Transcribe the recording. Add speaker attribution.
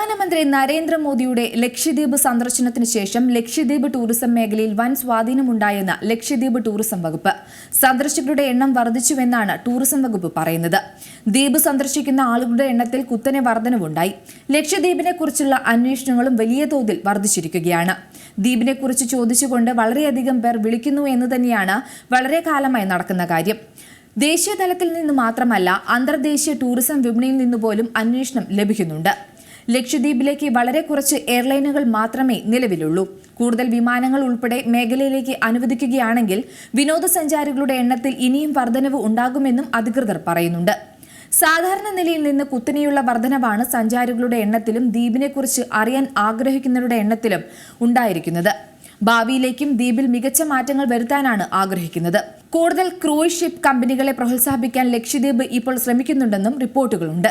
Speaker 1: പ്രധാനമന്ത്രി നരേന്ദ്രമോദിയുടെ ലക്ഷദ്വീപ് സന്ദർശനത്തിന് ശേഷം ലക്ഷദ്വീപ് ടൂറിസം മേഖലയിൽ വൻ സ്വാധീനമുണ്ടായെന്ന് ലക്ഷദ്വീപ് ടൂറിസം വകുപ്പ് സന്ദർശകരുടെ എണ്ണം വർദ്ധിച്ചുവെന്നാണ് ടൂറിസം വകുപ്പ് പറയുന്നത്. ദ്വീപ് സന്ദർശിക്കുന്ന ആളുകളുടെ എണ്ണത്തിൽ കുത്തനെ വർധനവുണ്ടായി. ലക്ഷദ്വീപിനെ കുറിച്ചുള്ള അന്വേഷണങ്ങളും വലിയ തോതിൽ വർദ്ധിച്ചിരിക്കുകയാണ്. ദ്വീപിനെക്കുറിച്ച് ചോദിച്ചുകൊണ്ട് വളരെയധികം പേർ വിളിക്കുന്നു എന്ന് തന്നെയാണ് വളരെ കാലമായി നടക്കുന്ന കാര്യം. ദേശീയ തലത്തിൽ നിന്ന് മാത്രമല്ല അന്തർദേശീയ ടൂറിസം വിപണിയിൽ നിന്ന് പോലും അന്വേഷണം ലഭിക്കുന്നുണ്ട്. ലക്ഷദ്വീപിലേക്ക് വളരെ കുറച്ച് എയർലൈനുകൾ മാത്രമേ നിലവിലുള്ളൂ. കൂടുതൽ വിമാനങ്ങൾ ഉൾപ്പെടെ മേഖലയിലേക്ക് അനുവദിക്കുകയാണെങ്കിൽ വിനോദസഞ്ചാരികളുടെ എണ്ണത്തിൽ ഇനിയും വർധനവ് ഉണ്ടാകുമെന്നും അധികൃതർ പറയുന്നുണ്ട്. സാധാരണ നിലയിൽ നിന്ന് കുത്തനെയുള്ള വർധനവാണ് സഞ്ചാരികളുടെ എണ്ണത്തിലും ദ്വീപിനെക്കുറിച്ച് അറിയാൻ ആഗ്രഹിക്കുന്നവരുടെ എണ്ണത്തിലും ഉണ്ടായിരിക്കുന്നത്. ഭാവിയിലേക്കും ദ്വീപിൽ മികച്ച മാറ്റങ്ങൾ വരുത്താനാണ് ആഗ്രഹിക്കുന്നത്. കൂടുതൽ ക്രൂയിസ് ഷിപ്പ് കമ്പനികളെ പ്രോത്സാഹിപ്പിക്കാൻ ലക്ഷദ്വീപ് ഇപ്പോൾ ശ്രമിക്കുന്നുണ്ടെന്നും റിപ്പോർട്ടുകളുണ്ട്.